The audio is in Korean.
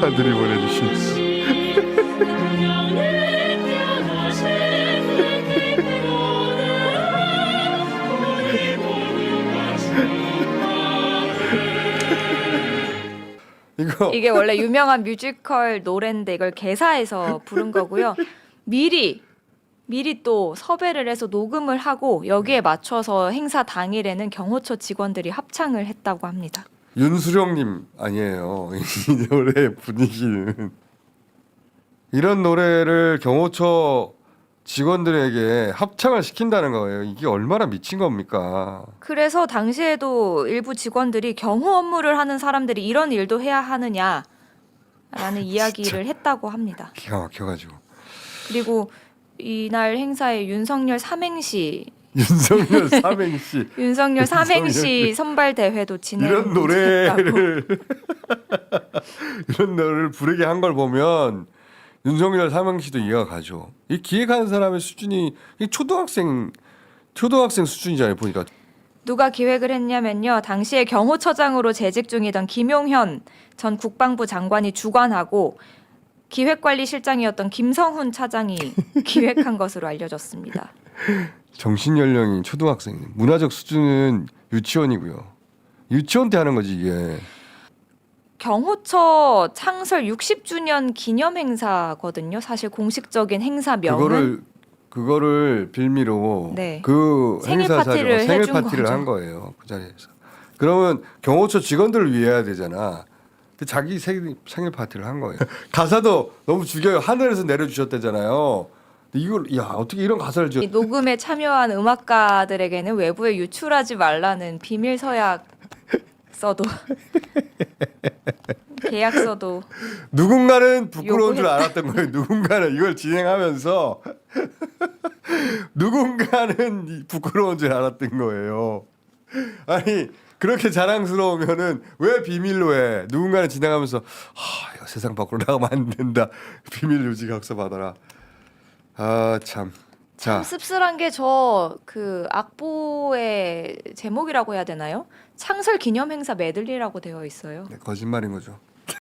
하늘이 보내주신 이거 이게 원래 유명한 뮤지컬 노래인데 이걸 개사해서 부른 거고요. 미리 미리 또 섭외를 해서 녹음을 하고 여기에 맞춰서 행사 당일에는 경호처 직원들이 합창을 했다고 합니다. 윤수령님 아니에요. 이 노래 분위기는 이런 노래를 경호처 직원들에게 합창을 시킨다는 거예요. 이게 얼마나 미친 겁니까? 그래서 당시에도 일부 직원들이 경호 업무를 하는 사람들이 이런 일도 해야 하느냐라는 이야기를 했다고 합니다. 기가 막혀가지고 그리고 이날 행사에 윤석열 삼행시 윤석열 삼행시 윤석열 삼행시. 선발 대회도 진행 이런 노래를 이런 노래를 부르게 한 걸 보면 윤석열 삼행시도 이해가 가죠. 이 기획하는 사람의 수준이 이 초등학생 초등학생 수준이잖아요. 보니까 누가 기획을 했냐면요. 당시에 경호처장으로 재직 중이던 김용현 전 국방부 장관이 주관하고 기획관리실장이었던 김성훈 차장이 기획한 것으로 알려졌습니다. 정신 연령이 초등학생, 문화적 수준은 유치원이고요. 유치원 때 하는 거지 이게. 경호처 창설 60주년 기념 행사거든요. 사실 공식적인 행사명은 그거를 그거를 빌미로 네. 그 생일 행사 파티를 자리로 생일 해준 파티를 거죠. 한 거예요 그 자리에서. 그러면 경호처 직원들을 위해 해야 되잖아. 근데 자기 생일, 생일 파티를 한 거예요. 가사도 너무 죽여요. 하늘에서 내려주셨대잖아요. 근데 이걸 야 어떻게 이런 가사를 줘? 이 녹음에 참여한 음악가들에게는 외부에 유출하지 말라는 비밀 서약 써도 계약서도 누군가는 부끄러운 줄 요구했다. 알았던 거예요. 누군가는 이걸 진행하면서 누군가는 이 부끄러운 줄 알았던 거예요. 아니 그렇게 자랑스러우면은 왜 비밀로 해? 누군가는 진행하면서 아 이거 세상 밖으로 나가면 안 된다. 비밀 유지 각서 받아라. 아 참. 자 참 씁쓸한 게 저 그 악보의 제목이라고 해야 되나요? 창설 기념 행사 메들리라고 되어 있어요. 네, 거짓말인 거죠.